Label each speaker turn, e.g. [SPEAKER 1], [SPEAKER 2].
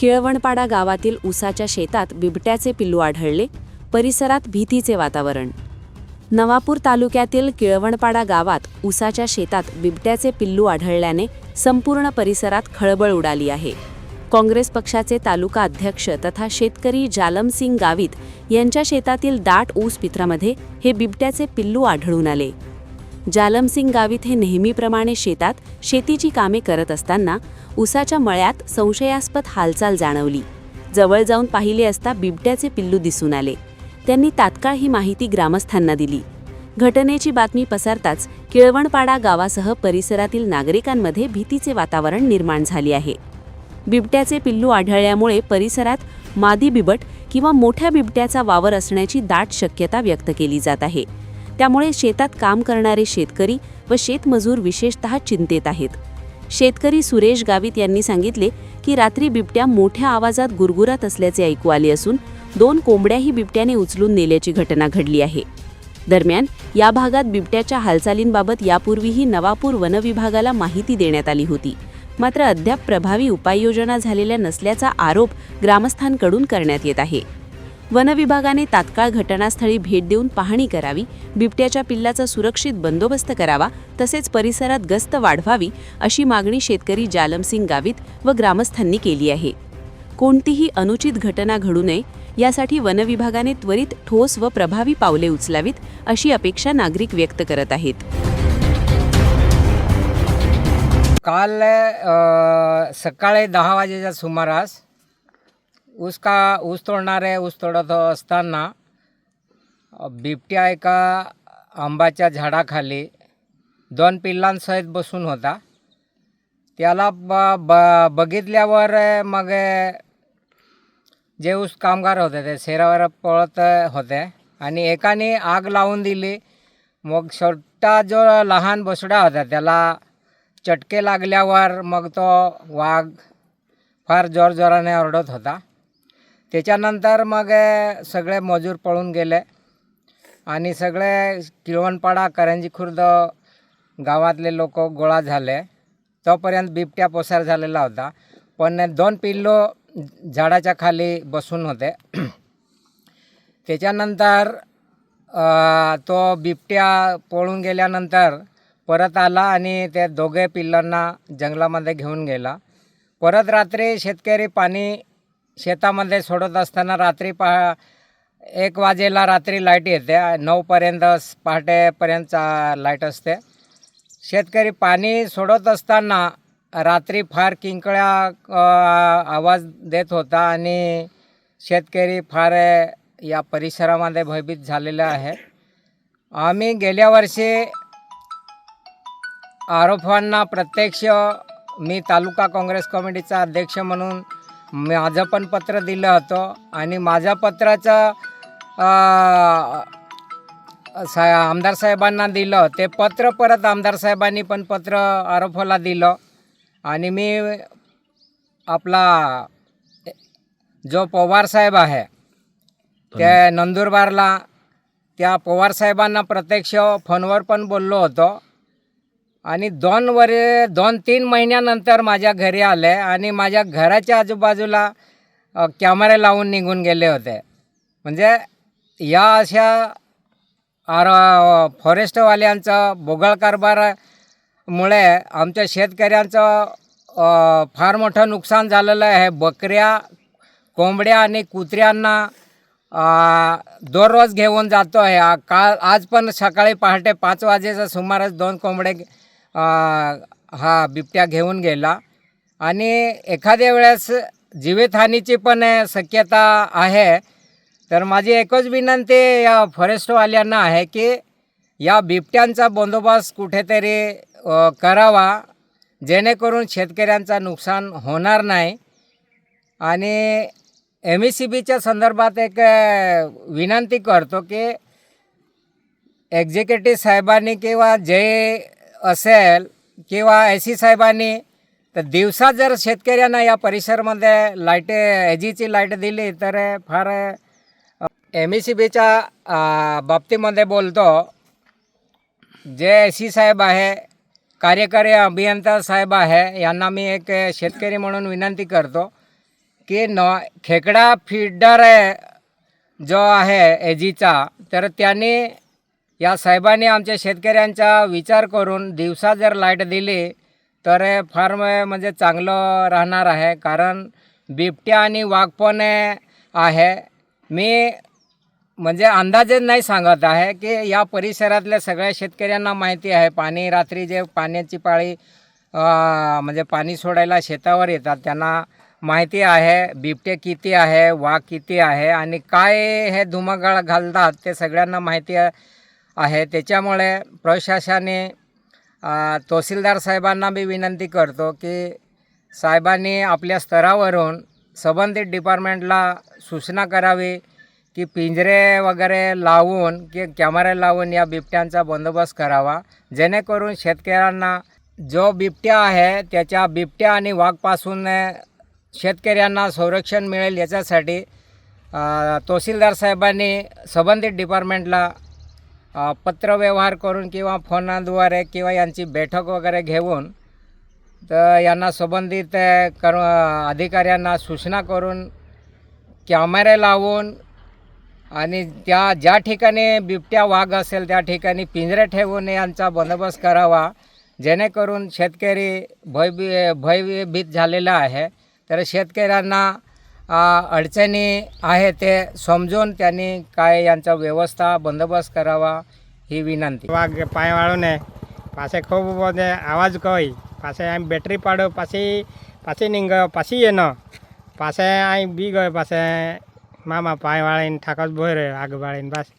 [SPEAKER 1] किळवणपाडा गावातील ऊसाच्या शेतात बिबट्याचे पिल्लू आढळले. परिसरात भीतीचे वातावरण. नवापूर तालुक्यातील किळवणपाडा गावात ऊसाच्या शेतात बिबट्याचे पिल्लू आढळल्याने संपूर्ण परिसरात खळबळ उडाली आहे. काँग्रेस पक्षाचे तालुका अध्यक्ष तथा शेतकरी जालमसिंग गावित यांच्या शेतातील दाट ऊस पित्रामध्ये हे बिबट्याचे पिल्लू आढळून आले. जालमसिंग गावित हे नेहमीप्रमाणे शेतात शेतीची कामे करत असताना उसाच्या मळ्यात संशयास्पद हालचाल जाणवली. जवळ जाऊन पाहिले असता बिबट्याचे पिल्लू दिसून आले. त्यांनी तात्काळ ही माहिती ग्रामस्थांना दिली. घटनेची बातमी पसरताच किळवणपाडा गावासह परिसरातील नागरिकांमध्ये भीतीचे वातावरण निर्माण झाले आहे. बिबट्याचे पिल्लू आढळल्यामुळे परिसरात मादी बिबट किंवा मोठ्या बिबट्याचा वावर असण्याची दाट शक्यता व्यक्त केली जात आहे. त्यामुळे शेतात काम करणारे शेतकरी व शेतमजूर विशेषतः चिंतेत आहेत. शेतकरी सुरेश गावित यांनी सांगितले की रात्री बिबट्या मोठ्या आवाजात गुरगुरत असल्याचे ऐकू आले असून दोन कोंबड्याही बिबट्याने उचलून नेल्याची घटना घडली आहे. दरम्यान या भागात बिबट्याच्या हालचालींबाबत यापूर्वीही नवापूर वनविभागाला माहिती देण्यात आली होती. मात्र अद्याप प्रभावी उपाययोजना झालेल्या नसल्याचा आरोप ग्रामस्थांकडून करण्यात येत आहे. वनविभागाने तात्काळ घटनास्थळी भेट देऊन पाहणी करावी बिबट्याच्या पिल्लाचा सुरक्षित बंदोबस्त करावा तसेच परिसरात गस्त वाढवावी अशी मागणी शेतकरी जालमसिंग गावित व ग्रामस्थांनी केली आहे. कोणतीही अनुचित घटना घडू नये यासाठी वनविभागाने त्वरित ठोस व प्रभावी पावले उचलावीत अशी अपेक्षा नागरिक व्यक्त करत आहेत.
[SPEAKER 2] काल सकाळी दहा वाजेच्या सुमारास ऊस का ऊस तोडणारे ऊस तोडत असताना बिबट्या एका आंबाच्या झाडाखाली दोन पिल्लांसहित बसून होता। त्याला ब ब बघितल्यावर मग जे ऊस कामगार होते ते शेरावर पळत होते आणि एकाने आग लावून दिली. मग छोटा जो लहान बसडा होता त्याला चटके लागल्यावर मग तो वाघ फार जोरजोराने ओरडत होता. त्याच्यानंतर मग सगळे मजूर पळून गेले. आणि सगळे किळवणपाडा करंजी खुर्द गावातले लोक गोळा झाले. तोपर्यंत बिबट्या पोसार झालेला होता. पण दोन पिल्लो झाडाच्या खाली बसून होते. त्याच्यानंतर तो बिबट्या पळून गेल्यानंतर परत आला आणि ते दोघे पिल्लांना जंगलामध्ये घेऊन गेला. परत रात्री शेतकरी पाणी शेतामध्ये सोडत असताना रात्री पहा एक वाजेला रात्री लाइट येते. नऊपर्यंत पहाटेपर्यंत लाइट असते. शेतकरी पाणी सोडत असताना रात्री फार किंकळ्या आवाज देत होता आणि शेतकरी फार या परिसरामध्ये भयभीत झालेला आहे. आम्ही गेल्या वर्षी आरोपांना प्रत्यक्ष मी तालुका काँग्रेस कमिटीचा अध्यक्ष म्हणून माझं पण पत्र दिलं होतं आणि माझ्या पत्राचं सा आमदार साहेबांना दिलं. ते पत्र परत आमदार साहेबांनी पण पत्र आरोपाला दिलं. आणि मी आपला जो पवार साहेब आहे त्या नंदुरबारला त्या पवार साहेबांना प्रत्यक्ष फोनवर पण बोललो होतो. आणि दोन वर दोन तीन महिन्यानंतर माझ्या घरी आले आणि माझ्या घराच्या आजूबाजूला कॅमेरे लावून निघून गेले होते. म्हणजे या अशा आर फॉरेस्टवाल्यांचं बोगळ कारभारामुळे आमच्या शेतकऱ्यांचं फार मोठं नुकसान झालेलं आहे. बकऱ्या कोंबड्या आणि कुत्र्यांना दररोज घेऊन जातो आहे का आज पण सकाळी पहाटे पाच वाजेच्या सुमारास दोन कोंबडे हा बिबट्या घेऊन गेला. आणि एखाद्या वेळेस जीवितहानीची पण शक्यता आहे. तर माझी एकच विनंती या फॉरेस्टवाल्यांना आहे की या बिबट्यांचा बंदोबस्त कुठेतरी करावा जेणेकरून शेतकऱ्यांचा नुकसान होणार नाही. आणि एम ई सी बीच्या संदर्भात एक विनंती करतो की एक्झिक्युटिव्ह साहेबांनी किंवा जे असेल किंवा ए सी साहेबांनी तर दिवसा जर शेतकऱ्यांना या परिसरमध्ये लाइट एजीची लाइट दिली तर फार एम ई सी बीच्या बाबतीमध्ये बोलतो जे ए सी साहेब आहे कार्यकारी अभियंता साहेब आहे यांना मी एक शेतकरी म्हणून विनंती करतो की न खेकडा फिडर जो आहे एजीचा तर त्यांनी या साहेबांनी आमच्या शेतकऱ्यांचा विचार करून दिवसा जर लाइट दिली तर फार म्हणजे चांगलं राहणार आहे. कारण बिबट्या आणि वाघ पण आहे. मी म्हणजे अंदाजे नाही सांगत आहे की या परिसरातल्या सगळ्या शेतकऱ्यांना माहिती आहे. पाणी रात्री जे पाण्याची पाळी म्हणजे पाणी सोडायला शेतावर येतात त्यांना माहिती आहे बिबटे किती आहे वाघ किती आहे आणि काय हे धुमागाळ घालतात ते सगळ्यांना माहिती आहे. आहे. त्याच्यामुळे प्रशासनाने तहसीलदार साहेबांना मी विनंती करतो की साहेबांनी आपल्या स्तरावरून संबंधित डिपार्टमेंटला सूचना करावी की पिंजरे वगैरे लावून की कॅमेरे लावून या बिबट्यांचा बंदोबस्त करावा. जेणेकरून शेतकऱ्यांना जो बिबट्या आहे त्याच्या बिबट्या आणि वाघपासून शेतकऱ्यांना संरक्षण मिळेल याच्यासाठी तहसीलदार साहेबांनी संबंधित डिपार्टमेंटला पत्रव्यवहार करून किंवा फोनाद्वारे किंवा यांची बैठक वगैरे घेऊन तर यांना संबंधित कर अधिकाऱ्यांना सूचना करून कॅमेरे लावून आणि त्या ज्या ठिकाणी बिबट्या वाघ असेल त्या ठिकाणी पिंजरे ठेवून यांचा बंदोबस्त करावा जेणेकरून शेतकरी भयभी भयभीत झालेला आहे. तर शेतकऱ्यांना अडचणी आहे ते समजून त्यांनी काय यांचा व्यवस्था बंदोबस्त करावा ही विनंती
[SPEAKER 3] વાઘ પાય વાળો ને પાસે ખૂબ બધે આવાજ કહી પાસે આમ બેટરી પાડો પાછી પાછી નહીં ગયો પાછી એનો પાસે અહીં બી ગયો પાસે મામા પાય વાળીને ઠાકોર બોય રહ્યો આગ વાળીને બસ